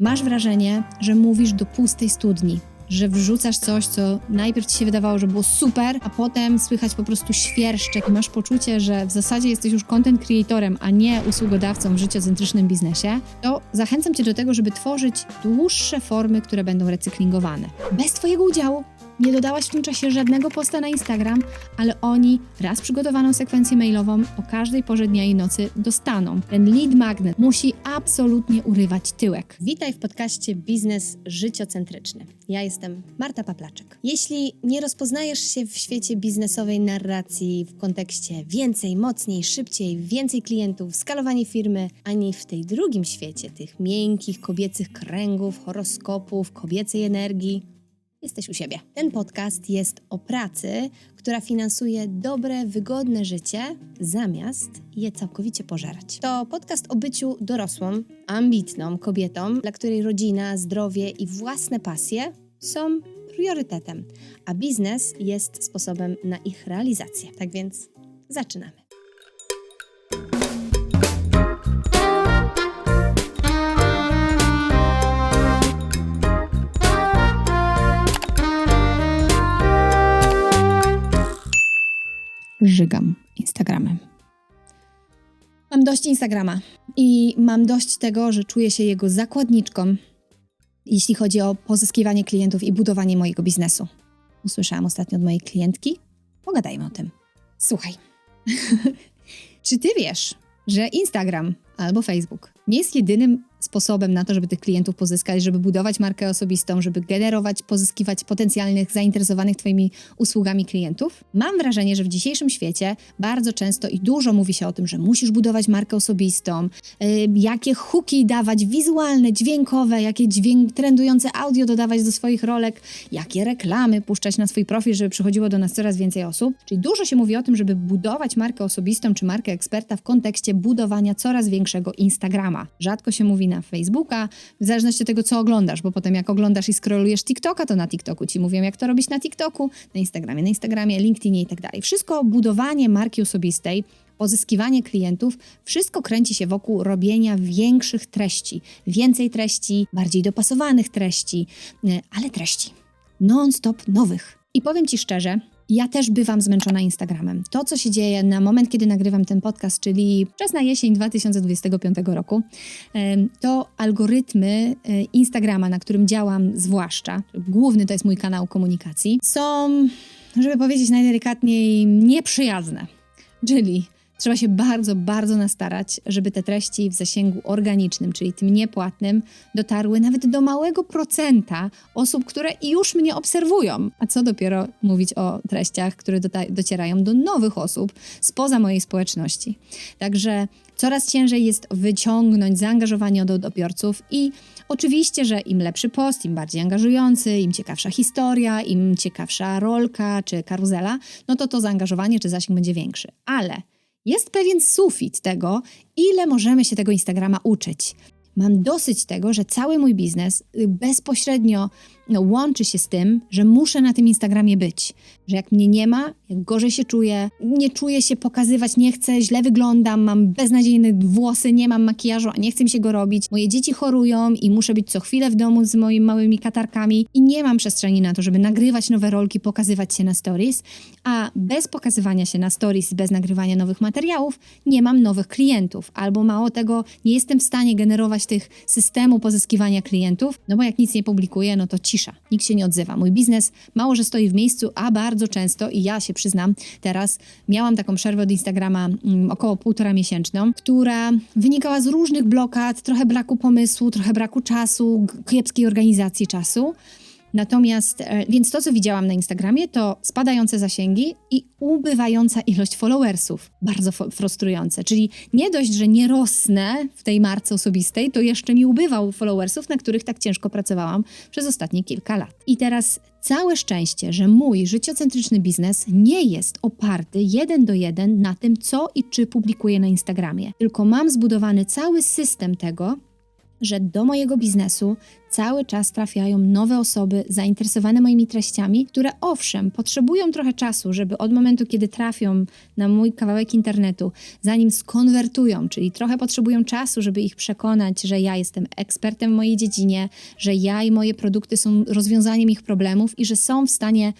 Masz wrażenie, że mówisz do pustej studni, że wrzucasz coś, co najpierw ci się wydawało, że było super, a potem słychać po prostu świerszczek i masz poczucie, że w zasadzie jesteś już content creatorem, a nie usługodawcą w życiocentrycznym biznesie, to zachęcam cię do tego, żeby tworzyć dłuższe formy, które będą recyklingowane. Bez twojego udziału. Nie dodałaś w tym czasie żadnego posta na Instagram, ale oni raz przygotowaną sekwencję mailową o każdej porze dnia i nocy dostaną. Ten lead magnet musi absolutnie urywać tyłek. Witaj w podcaście Biznes Życiocentryczny. Ja jestem Marta Paplaczek. Jeśli nie rozpoznajesz się w świecie biznesowej narracji w kontekście więcej, mocniej, szybciej, więcej klientów, skalowanie firmy, ani w tej drugim świecie tych miękkich kobiecych kręgów, horoskopów, kobiecej energii, jesteś u siebie. Ten podcast jest o pracy, która finansuje dobre, wygodne życie, zamiast je całkowicie pożerać. To podcast o byciu dorosłą, ambitną kobietą, dla której rodzina, zdrowie i własne pasje są priorytetem, a biznes jest sposobem na ich realizację. Tak więc zaczynamy. Żygam Instagramem. Mam dość Instagrama i mam dość tego, że czuję się jego zakładniczką, jeśli chodzi o pozyskiwanie klientów i budowanie mojego biznesu. Usłyszałam ostatnio od mojej klientki. Pogadajmy o tym. Słuchaj, czy ty wiesz, że Instagram albo Facebook nie jest jedynym sposobem na to, żeby tych klientów pozyskać, żeby budować markę osobistą, żeby generować, pozyskiwać potencjalnych, zainteresowanych Twoimi usługami klientów? Mam wrażenie, że w dzisiejszym świecie bardzo często i dużo mówi się o tym, że musisz budować markę osobistą, yy, jakie hooki dawać, wizualne, dźwiękowe, jakie dźwięk, trendujące audio dodawać do swoich rolek, jakie reklamy puszczać na swój profil, żeby przychodziło do nas coraz więcej osób. Czyli dużo się mówi o tym, żeby budować markę osobistą czy markę eksperta w kontekście budowania coraz większego Instagrama. Rzadko się mówi na Facebooka, w zależności od tego, co oglądasz, bo potem jak oglądasz i scrollujesz TikToka, to na TikToku ci mówią, jak to robić na TikToku, na Instagramie, na Instagramie, LinkedInie i tak dalej. Wszystko budowanie marki osobistej, pozyskiwanie klientów, wszystko kręci się wokół robienia większych treści, więcej treści, bardziej dopasowanych treści, e, ale treści non-stop nowych. I powiem Ci szczerze, ja też bywam zmęczona Instagramem. To, co się dzieje na moment, kiedy nagrywam ten podcast, czyli wczesna jesień 2025 roku, to algorytmy e, Instagrama, na którym działam zwłaszcza, główny to jest mój kanał komunikacji, są, żeby powiedzieć najdelikatniej, nieprzyjazne. Czyli Trzeba się bardzo, bardzo nastarać, żeby te treści w zasięgu organicznym, czyli tym niepłatnym, dotarły nawet do małego procenta osób, które już mnie obserwują. A co dopiero mówić o treściach, które docierają do nowych osób spoza mojej społeczności. Także coraz ciężej jest wyciągnąć zaangażowanie od odbiorców i Oczywiście, że im lepszy post, im bardziej angażujący, im ciekawsza historia, im ciekawsza rolka czy karuzela, no to to zaangażowanie czy zasięg będzie większy. Ale jest pewien sufit tego, ile możemy się tego Instagrama uczyć. Mam dosyć tego, że cały mój biznes bezpośrednio no, łączy się z tym, że muszę na tym Instagramie być. Że jak mnie nie ma, jak gorzej się czuję, nie czuję się pokazywać, nie chcę, źle wyglądam, mam beznadziejne włosy, nie mam makijażu, a nie chcę mi się go robić. Moje dzieci chorują i muszę być co chwilę w domu z moimi małymi katarkami i nie mam przestrzeni na to, żeby nagrywać nowe rolki, pokazywać się na stories, a bez pokazywania się na stories, bez nagrywania nowych materiałów, nie mam nowych klientów. Albo mało tego, nie jestem w stanie generować tych systemu pozyskiwania klientów, no bo jak nic nie publikuję, no to ci cisza, nikt się nie odzywa. Mój biznes mało, że stoi w miejscu, a bardzo często, i ja się przyznam, teraz miałam taką przerwę od Instagrama um, około półtora miesięczną, która wynikała z różnych blokad, trochę braku pomysłu, trochę braku czasu, kiepskiej organizacji czasu. Natomiast, e, więc to, co widziałam na Instagramie, to spadające zasięgi i ubywająca ilość followersów. Bardzo frustrujące. Czyli nie dość, że nie rosnę w tej marce osobistej, to jeszcze mi ubywał followersów, na których tak ciężko pracowałam przez ostatnie kilka lat. I teraz całe szczęście, że mój życiocentryczny biznes nie jest oparty jeden do jeden na tym, co i czy publikuję na Instagramie, tylko mam zbudowany cały system tego, że do mojego biznesu cały czas trafiają nowe osoby zainteresowane moimi treściami, które owszem, potrzebują trochę czasu, żeby od momentu, kiedy trafią na mój kawałek internetu, zanim skonwertują, czyli trochę potrzebują czasu, żeby ich przekonać, że ja jestem ekspertem w mojej dziedzinie, że ja i moje produkty są rozwiązaniem ich problemów i że są w stanie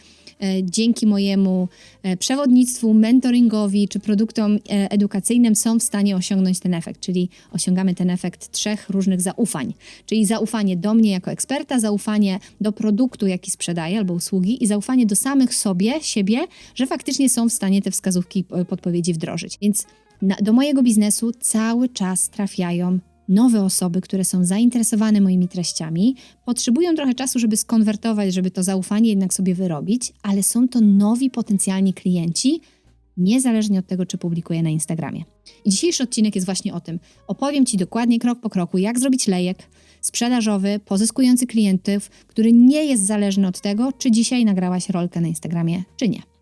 dzięki mojemu e, przewodnictwu, mentoringowi czy produktom e, edukacyjnym są w stanie osiągnąć ten efekt, czyli osiągamy ten efekt trzech różnych zaufań, czyli zaufanie do mnie jako eksperta, zaufanie do produktu, jaki sprzedaję albo usługi i zaufanie do samych sobie, siebie, że faktycznie są w stanie te wskazówki, podpowiedzi wdrożyć. Więc na, do mojego biznesu cały czas trafiają nowe osoby, które są zainteresowane moimi treściami, potrzebują trochę czasu, żeby skonwertować, żeby to zaufanie jednak sobie wyrobić, ale są to nowi potencjalni klienci, niezależnie od tego, czy publikuję na Instagramie. I dzisiejszy odcinek jest właśnie o tym. Opowiem Ci dokładnie krok po kroku, jak zrobić lejek sprzedażowy, pozyskujący klientów, który nie jest zależny od tego, czy dzisiaj nagrałaś rolkę na Instagramie, czy nie.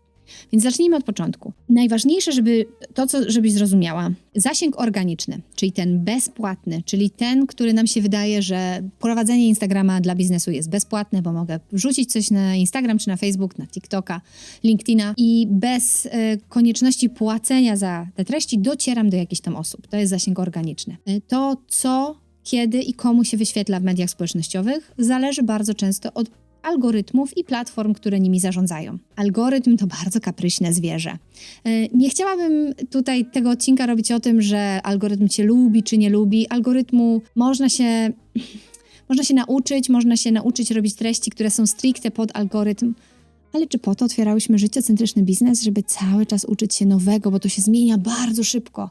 Więc zacznijmy od początku. Najważniejsze, żeby to, co, żebyś zrozumiała, zasięg organiczny, czyli ten bezpłatny, czyli ten, który nam się wydaje, że prowadzenie Instagrama dla biznesu jest bezpłatne, bo mogę wrzucić coś na Instagram czy na Facebook, na TikToka, LinkedIna i bez y, konieczności płacenia za te treści docieram do jakichś tam osób. To jest zasięg organiczny. E, to, co kiedy i komu się wyświetla w mediach społecznościowych, zależy bardzo często od algorytmów i platform, które nimi zarządzają. Algorytm to bardzo kapryśne zwierzę. E, nie chciałabym tutaj tego odcinka robić o tym, że algorytm cię lubi czy nie lubi. Algorytmu można się, można się nauczyć, można się nauczyć robić treści, które są stricte pod algorytm. Ale czy po to otwierałyśmy życiocentryczny biznes, żeby cały czas uczyć się nowego, bo to się zmienia bardzo szybko.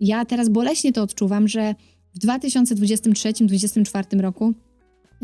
Ja teraz boleśnie to odczuwam, że w 2023-2024 roku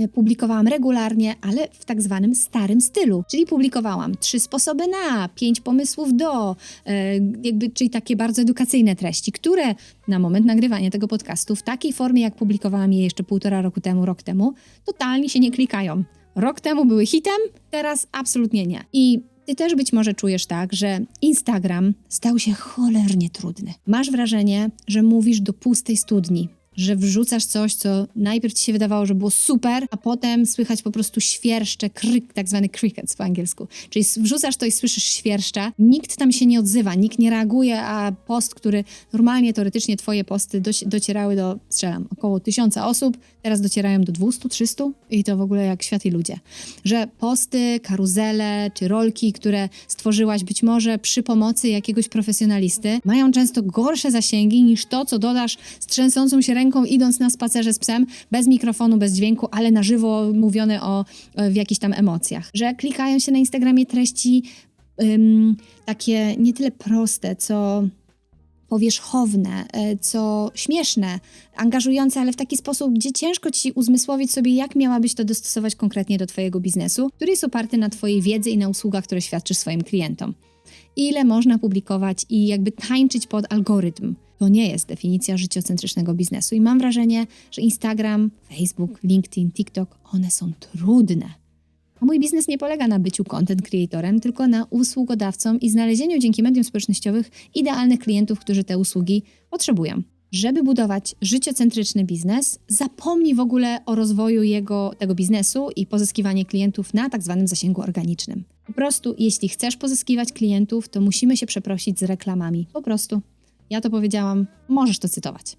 publikowałam regularnie, ale w tak zwanym starym stylu. Czyli publikowałam trzy sposoby na, pięć pomysłów do, e, jakby, czyli takie bardzo edukacyjne treści, które na moment nagrywania tego podcastu w takiej formie, jak publikowałam je jeszcze półtora roku temu, rok temu, totalnie się nie klikają. Rok temu były hitem, teraz absolutnie nie. I ty też być może czujesz tak, że Instagram stał się cholernie trudny. Masz wrażenie, że mówisz do pustej studni, że wrzucasz coś, co najpierw ci się wydawało, że było super, a potem słychać po prostu świerszcze, kryk, tak zwany crickets po angielsku. Czyli wrzucasz to i słyszysz świerszcza, nikt tam się nie odzywa, nikt nie reaguje, a post, który normalnie, teoretycznie twoje posty docierały do, strzelam, około tysiąca osób, teraz docierają do 200, 300 i to w ogóle jak świat i ludzie. Że posty, karuzele czy rolki, które stworzyłaś być może przy pomocy jakiegoś profesjonalisty, mają często gorsze zasięgi niż to, co dodasz z trzęsącą się ręką ręką, idąc na spacerze z psem, bez mikrofonu, bez dźwięku, ale na żywo mówione o, w jakichś tam emocjach. Że klikają się na Instagramie treści ym, takie nie tyle proste, co powierzchowne, e, co śmieszne, angażujące, ale w taki sposób, gdzie ciężko ci uzmysłowić sobie, jak miałabyś to dostosować konkretnie do Twojego biznesu, który jest oparty na Twojej wiedzy i na usługach, które świadczysz swoim klientom. Ile można publikować i jakby tańczyć pod algorytm. To nie jest definicja życiocentrycznego biznesu i mam wrażenie, że Instagram, Facebook, LinkedIn, TikTok, one są trudne. A mój biznes nie polega na byciu content creatorem, tylko na usługodawcą i znalezieniu dzięki mediom społecznościowych idealnych klientów, którzy te usługi potrzebują. Żeby budować życiocentryczny biznes, zapomnij w ogóle o rozwoju jego, tego biznesu i pozyskiwanie klientów na tak zwanym zasięgu organicznym. Po prostu, jeśli chcesz pozyskiwać klientów, to musimy się przeprosić z reklamami. Po prostu. Ja to powiedziałam, możesz to cytować.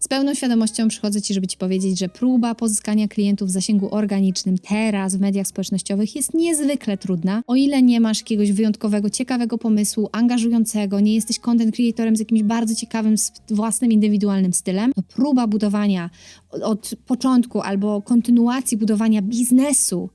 Z pełną świadomością przychodzę Ci, żeby Ci powiedzieć, że próba pozyskania klientów w zasięgu organicznym teraz w mediach społecznościowych jest niezwykle trudna. O ile nie masz jakiegoś wyjątkowego, ciekawego pomysłu, angażującego, nie jesteś content creatorem z jakimś bardzo ciekawym, własnym, indywidualnym stylem, to próba budowania od początku albo kontynuacji budowania biznesu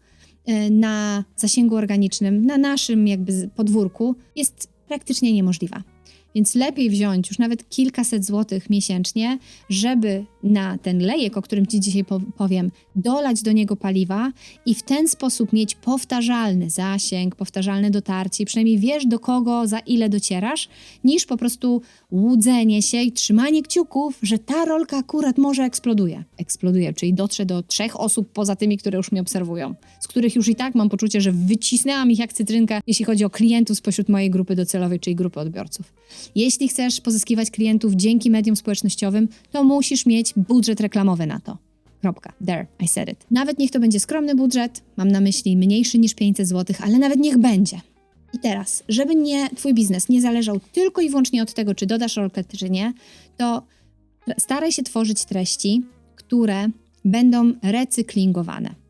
e, na zasięgu organicznym, na naszym jakby podwórku jest praktycznie niemożliwa. Więc lepiej wziąć już nawet kilkaset złotych miesięcznie, żeby na ten lejek, o którym Ci dzisiaj powiem, dolać do niego paliwa i w ten sposób mieć powtarzalny zasięg, powtarzalne dotarcie przynajmniej wiesz do kogo, za ile docierasz, niż po prostu łudzenie się i trzymanie kciuków, że ta rolka akurat może eksploduje. Eksploduje, czyli dotrze do trzech osób poza tymi, które już mnie obserwują, z których już i tak mam poczucie, że wycisnęłam ich jak cytrynkę, jeśli chodzi o klientów spośród mojej grupy docelowej, czyli grupy odbiorców. Jeśli chcesz pozyskiwać klientów dzięki mediom społecznościowym, to musisz mieć budżet reklamowy na to. Kropka. There, I said it. Nawet niech to będzie skromny budżet, mam na myśli mniejszy niż 500 zł, ale nawet niech będzie. I teraz, żeby nie, twój biznes nie zależał tylko i wyłącznie od tego, czy dodasz rolkę, czy nie, to staraj się tworzyć treści, które będą recyklingowane.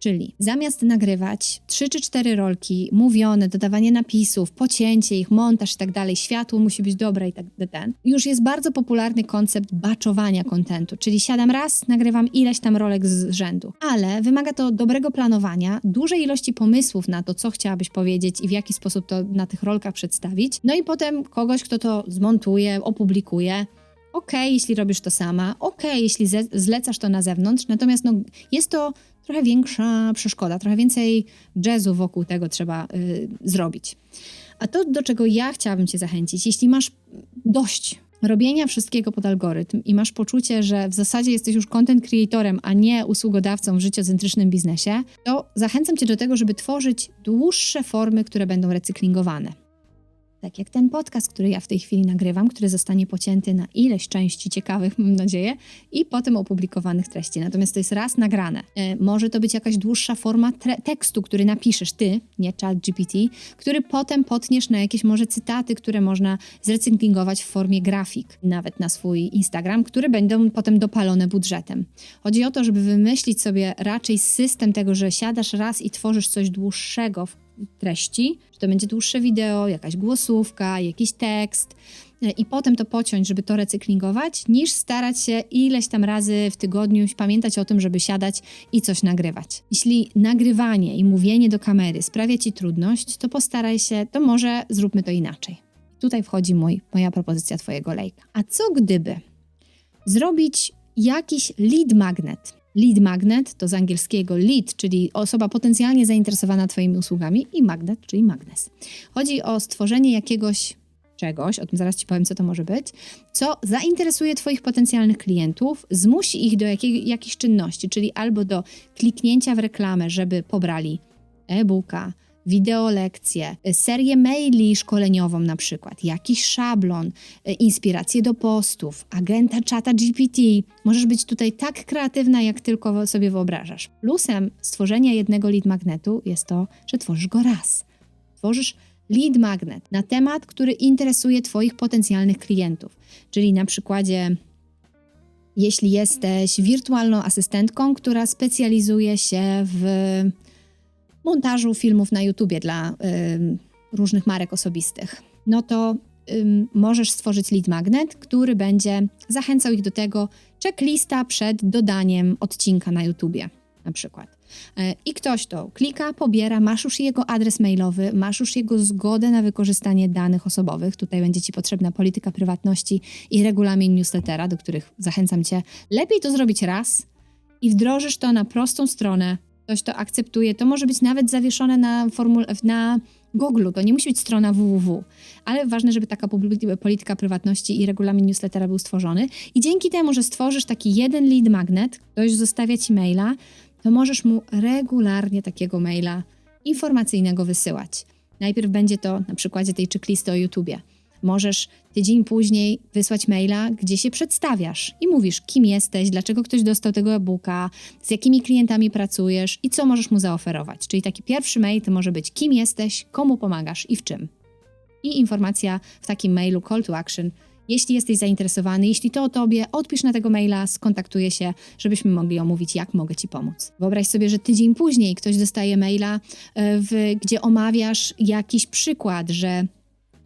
Czyli zamiast nagrywać 3 czy 4 rolki, mówione, dodawanie napisów, pocięcie ich, montaż i tak dalej, światło musi być dobre i tak ten, już jest bardzo popularny koncept baczowania kontentu, czyli siadam raz, nagrywam ileś tam rolek z rzędu. Ale wymaga to dobrego planowania, dużej ilości pomysłów na to, co chciałabyś powiedzieć i w jaki sposób to na tych rolkach przedstawić. No i potem kogoś, kto to zmontuje, opublikuje, ok, jeśli robisz to sama, ok, jeśli zlecasz to na zewnątrz, natomiast no, jest to trochę większa przeszkoda, trochę więcej jazzu wokół tego trzeba y, zrobić. A to, do czego ja chciałabym Cię zachęcić, jeśli masz dość robienia wszystkiego pod algorytm i masz poczucie, że w zasadzie jesteś już content creatorem, a nie usługodawcą w życiocentrycznym biznesie, to zachęcam Cię do tego, żeby tworzyć dłuższe formy, które będą recyklingowane. Tak jak ten podcast, który ja w tej chwili nagrywam, który zostanie pocięty na ileś części ciekawych, mam nadzieję, i potem opublikowanych treści. Natomiast to jest raz nagrane. E, może to być jakaś dłuższa forma tekstu, który napiszesz ty, nie chat GPT, który potem potniesz na jakieś może cytaty, które można zrecyklingować w formie grafik, nawet na swój Instagram, które będą potem dopalone budżetem. Chodzi o to, żeby wymyślić sobie raczej system tego, że siadasz raz i tworzysz coś dłuższego treści, czy to będzie dłuższe wideo, jakaś głosówka, jakiś tekst e, i potem to pociąć, żeby to recyklingować, niż starać się ileś tam razy w tygodniu pamiętać o tym, żeby siadać i coś nagrywać. Jeśli nagrywanie i mówienie do kamery sprawia ci trudność, to postaraj się, to może zróbmy to inaczej. Tutaj wchodzi mój, moja propozycja Twojego lejka. A co gdyby zrobić jakiś lead magnet? Lead magnet to z angielskiego lead, czyli osoba potencjalnie zainteresowana Twoimi usługami, i magnet, czyli magnes. Chodzi o stworzenie jakiegoś czegoś, o tym zaraz Ci powiem, co to może być, co zainteresuje Twoich potencjalnych klientów, zmusi ich do jakiej, jakiejś czynności, czyli albo do kliknięcia w reklamę, żeby pobrali e-booka, wideolekcje, serię maili szkoleniową na przykład, jakiś szablon, e, inspiracje do postów, agenta czata GPT. Możesz być tutaj tak kreatywna, jak tylko sobie wyobrażasz. Plusem stworzenia jednego lead magnetu jest to, że tworzysz go raz. Tworzysz lead magnet na temat, który interesuje Twoich potencjalnych klientów. Czyli na przykładzie jeśli jesteś wirtualną asystentką, która specjalizuje się w montażu filmów na YouTubie dla y, różnych marek osobistych, no to y, możesz stworzyć lead magnet, który będzie zachęcał ich do tego checklista przed dodaniem odcinka na YouTubie na przykład. E, I ktoś to klika, pobiera, masz już jego adres mailowy, masz już jego zgodę na wykorzystanie danych osobowych. Tutaj będzie Ci potrzebna polityka prywatności i regulamin newslettera, do których zachęcam Cię. Lepiej to zrobić raz i wdrożysz to na prostą stronę ktoś to akceptuje, to może być nawet zawieszone na, na Google, to nie musi być strona www, ale ważne, żeby taka polityka prywatności i regulamin newslettera był stworzony. I dzięki temu, że stworzysz taki jeden lead magnet, ktoś zostawia ci maila, to możesz mu regularnie takiego maila informacyjnego wysyłać. Najpierw będzie to na przykładzie tej checklisty o YouTubie. Możesz tydzień później wysłać maila, gdzie się przedstawiasz i mówisz, kim jesteś, dlaczego ktoś dostał tego e-booka, z jakimi klientami pracujesz i co możesz mu zaoferować. Czyli taki pierwszy mail to może być, kim jesteś, komu pomagasz i w czym. I informacja w takim mailu call to action. Jeśli jesteś zainteresowany, jeśli to o tobie, odpisz na tego maila, skontaktuję się, żebyśmy mogli omówić, jak mogę ci pomóc. Wyobraź sobie, że tydzień później ktoś dostaje maila, e, w, gdzie omawiasz jakiś przykład, że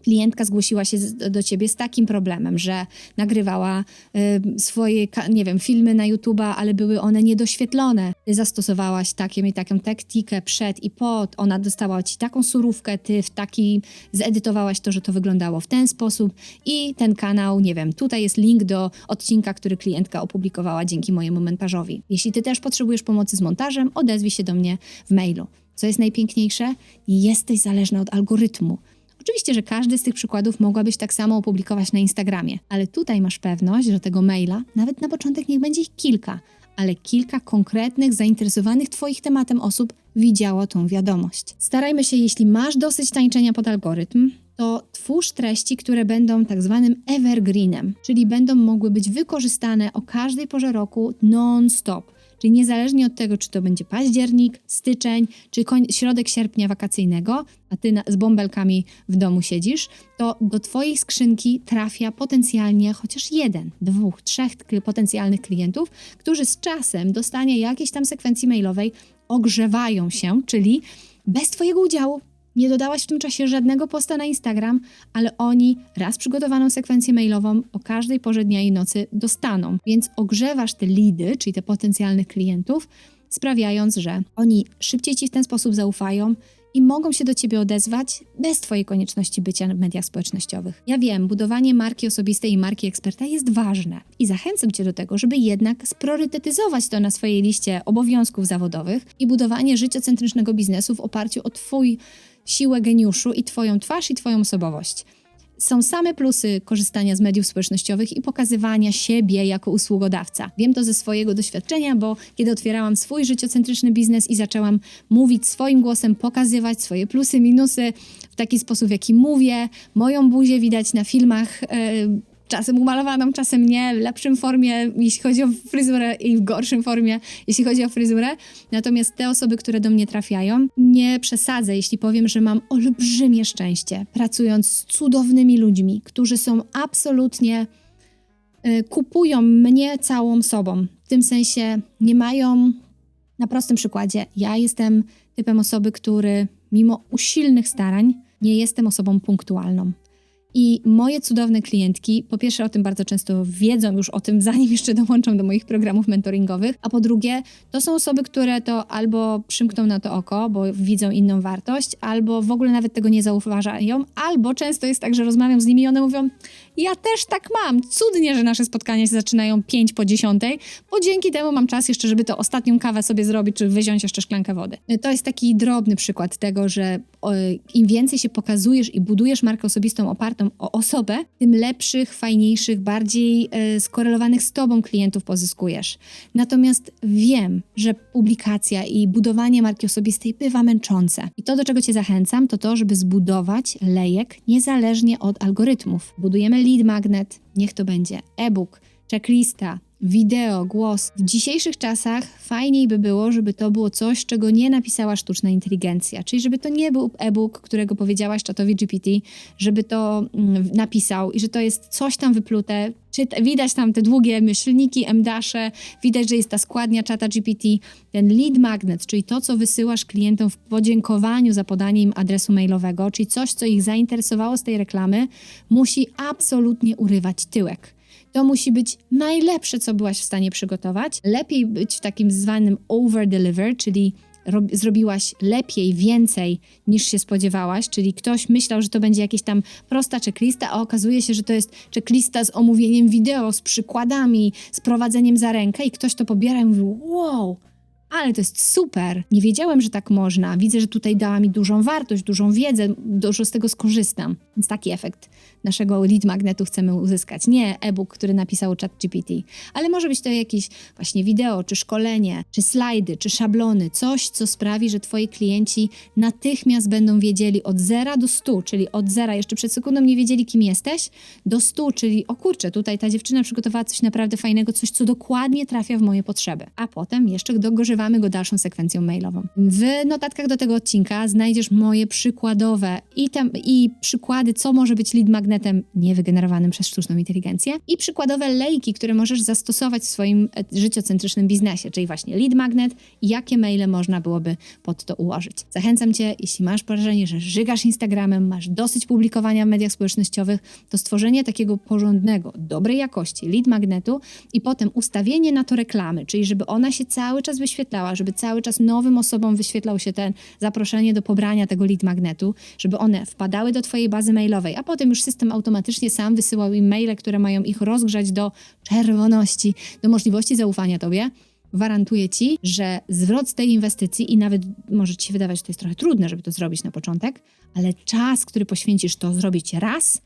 klientka zgłosiła się do ciebie z takim problemem, że nagrywała y, swoje, nie wiem, filmy na YouTube'a, ale były one niedoświetlone. Ty zastosowałaś taką i taką taktykę przed i po, ona dostała ci taką surówkę, ty w taki zedytowałaś to, że to wyglądało w ten sposób i ten kanał, nie wiem, tutaj jest link do odcinka, który klientka opublikowała dzięki mojemu montażowi. Jeśli ty też potrzebujesz pomocy z montażem, odezwij się do mnie w mailu. Co jest najpiękniejsze? Jesteś zależna od algorytmu. Oczywiście, że każdy z tych przykładów mogłabyś tak samo opublikować na Instagramie, ale tutaj masz pewność, że tego maila, nawet na początek niech będzie ich kilka, ale kilka konkretnych, zainteresowanych Twoich tematem osób widziało tą wiadomość. Starajmy się, jeśli masz dosyć tańczenia pod algorytm, to twórz treści, które będą tak zwanym evergreenem, czyli będą mogły być wykorzystane o każdej porze roku non-stop Czyli niezależnie od tego, czy to będzie październik, styczeń, czy środek sierpnia wakacyjnego, a ty z bąbelkami w domu siedzisz, to do twojej skrzynki trafia potencjalnie chociaż jeden, dwóch, trzech potencjalnych klientów, którzy z czasem dostanie jakiejś tam sekwencji mailowej, ogrzewają się, czyli bez twojego udziału nie dodałaś w tym czasie żadnego posta na Instagram, ale oni raz przygotowaną sekwencję mailową o każdej porze dnia i nocy dostaną. Więc ogrzewasz te lidy, czyli te potencjalnych klientów, sprawiając, że oni szybciej ci w ten sposób zaufają i mogą się do ciebie odezwać bez twojej konieczności bycia w mediach społecznościowych. Ja wiem, budowanie marki osobistej i marki eksperta jest ważne i zachęcam cię do tego, żeby jednak spriorytetyzować to na swojej liście obowiązków zawodowych i budowanie życiocentrycznego biznesu w oparciu o twój siłę geniuszu i Twoją twarz i Twoją osobowość. Są same plusy korzystania z mediów społecznościowych i pokazywania siebie jako usługodawca. Wiem to ze swojego doświadczenia, bo kiedy otwierałam swój życiocentryczny biznes i zaczęłam mówić swoim głosem, pokazywać swoje plusy, minusy w taki sposób, jaki mówię, moją buzię widać na filmach. Yy, czasem umalowaną, czasem nie, w lepszym formie, jeśli chodzi o fryzurę i w gorszym formie, jeśli chodzi o fryzurę. Natomiast te osoby, które do mnie trafiają, nie przesadzę, jeśli powiem, że mam olbrzymie szczęście pracując z cudownymi ludźmi, którzy są absolutnie y, kupują mnie całą sobą. W tym sensie nie mają, na prostym przykładzie, ja jestem typem osoby, który mimo usilnych starań nie jestem osobą punktualną. I moje cudowne klientki, po pierwsze o tym bardzo często wiedzą już o tym, zanim jeszcze dołączą do moich programów mentoringowych, a po drugie, to są osoby, które to albo przymkną na to oko, bo widzą inną wartość, albo w ogóle nawet tego nie zauważają, albo często jest tak, że rozmawiam z nimi i one mówią, ja też tak mam, cudnie, że nasze spotkania się zaczynają 5 po 10, bo dzięki temu mam czas jeszcze, żeby to ostatnią kawę sobie zrobić, czy wyziąć jeszcze szklankę wody. To jest taki drobny przykład tego, że im więcej się pokazujesz i budujesz markę osobistą opartą o osobę, tym lepszych, fajniejszych, bardziej e, skorelowanych z tobą klientów pozyskujesz. Natomiast wiem, że publikacja i budowanie marki osobistej bywa męczące. I to, do czego cię zachęcam, to to, żeby zbudować lejek niezależnie od algorytmów. Budujemy lead magnet, niech to będzie e-book, checklista, wideo, głos. W dzisiejszych czasach fajniej by było, żeby to było coś, czego nie napisała sztuczna inteligencja. Czyli żeby to nie był e-book, którego powiedziałaś czatowi GPT, żeby to mm, napisał i że to jest coś tam wyplute. Czy widać tam te długie myślniki, M-dasze, widać, że jest ta składnia czata GPT. Ten lead magnet, czyli to, co wysyłasz klientom w podziękowaniu za podanie im adresu mailowego, czyli coś, co ich zainteresowało z tej reklamy, musi absolutnie urywać tyłek. To musi być najlepsze, co byłaś w stanie przygotować. Lepiej być w takim zwanym over-deliver, czyli zrobiłaś lepiej, więcej niż się spodziewałaś, czyli ktoś myślał, że to będzie jakaś tam prosta checklista, a okazuje się, że to jest checklista z omówieniem wideo, z przykładami, z prowadzeniem za rękę i ktoś to pobiera i mówi wow, ale to jest super. Nie wiedziałem, że tak można. Widzę, że tutaj dała mi dużą wartość, dużą wiedzę, dużo z tego skorzystam. Więc taki efekt naszego lead magnetu chcemy uzyskać. Nie e-book, który napisał ChatGPT, ale może być to jakieś właśnie wideo, czy szkolenie, czy slajdy, czy szablony, coś, co sprawi, że twoi klienci natychmiast będą wiedzieli od zera do stu, czyli od zera, jeszcze przed sekundą nie wiedzieli, kim jesteś, do stu, czyli o kurczę, tutaj ta dziewczyna przygotowała coś naprawdę fajnego, coś, co dokładnie trafia w moje potrzeby. A potem jeszcze dogrzewamy go dalszą sekwencją mailową. W notatkach do tego odcinka znajdziesz moje przykładowe i, tam, i przykłady, co może być lead magnet magnetem niewygenerowanym przez sztuczną inteligencję i przykładowe lejki, które możesz zastosować w swoim e, życiocentrycznym biznesie, czyli właśnie lead magnet i jakie maile można byłoby pod to ułożyć. Zachęcam Cię, jeśli masz wrażenie, że żygasz Instagramem, masz dosyć publikowania w mediach społecznościowych, to stworzenie takiego porządnego, dobrej jakości lead magnetu i potem ustawienie na to reklamy, czyli żeby ona się cały czas wyświetlała, żeby cały czas nowym osobom wyświetlał się ten zaproszenie do pobrania tego lead magnetu, żeby one wpadały do Twojej bazy mailowej, a potem już system automatycznie sam wysyłał im maile, które mają ich rozgrzać do czerwoności, do możliwości zaufania tobie, gwarantuję ci, że zwrot z tej inwestycji i nawet może ci się wydawać, że to jest trochę trudne, żeby to zrobić na początek, ale czas, który poświęcisz to zrobić raz,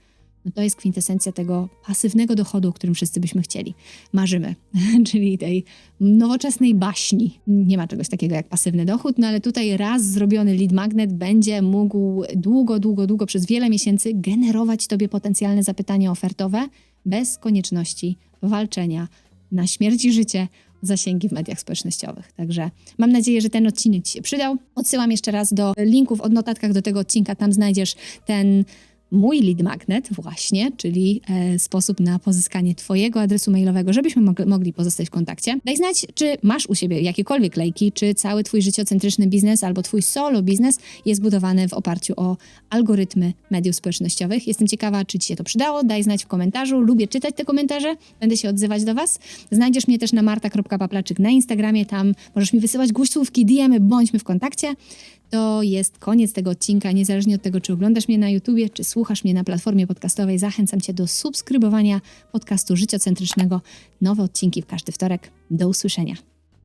no to jest kwintesencja tego pasywnego dochodu, o którym wszyscy byśmy chcieli. Marzymy, czyli tej nowoczesnej baśni. Nie ma czegoś takiego jak pasywny dochód, no ale tutaj raz zrobiony lead magnet będzie mógł długo, długo, długo przez wiele miesięcy generować tobie potencjalne zapytania ofertowe bez konieczności walczenia na śmierć i życie zasięgi w mediach społecznościowych. Także mam nadzieję, że ten odcinek Ci się przydał. Odsyłam jeszcze raz do linków od notatkach do tego odcinka. Tam znajdziesz ten mój lead magnet właśnie, czyli e, sposób na pozyskanie Twojego adresu mailowego, żebyśmy mog- mogli pozostać w kontakcie. Daj znać, czy masz u siebie jakiekolwiek lejki, czy cały Twój życiocentryczny biznes albo Twój solo biznes jest budowany w oparciu o algorytmy mediów społecznościowych. Jestem ciekawa, czy Ci się to przydało. Daj znać w komentarzu. Lubię czytać te komentarze. Będę się odzywać do Was. Znajdziesz mnie też na marta.paplaczyk na Instagramie. Tam możesz mi wysyłać głosówki, DM-y, bądźmy w kontakcie. To jest koniec tego odcinka. Niezależnie od tego, czy oglądasz mnie na YouTubie, czy słuchasz mnie na platformie podcastowej, zachęcam Cię do subskrybowania podcastu życiocentrycznego. Nowe odcinki w każdy wtorek. Do usłyszenia.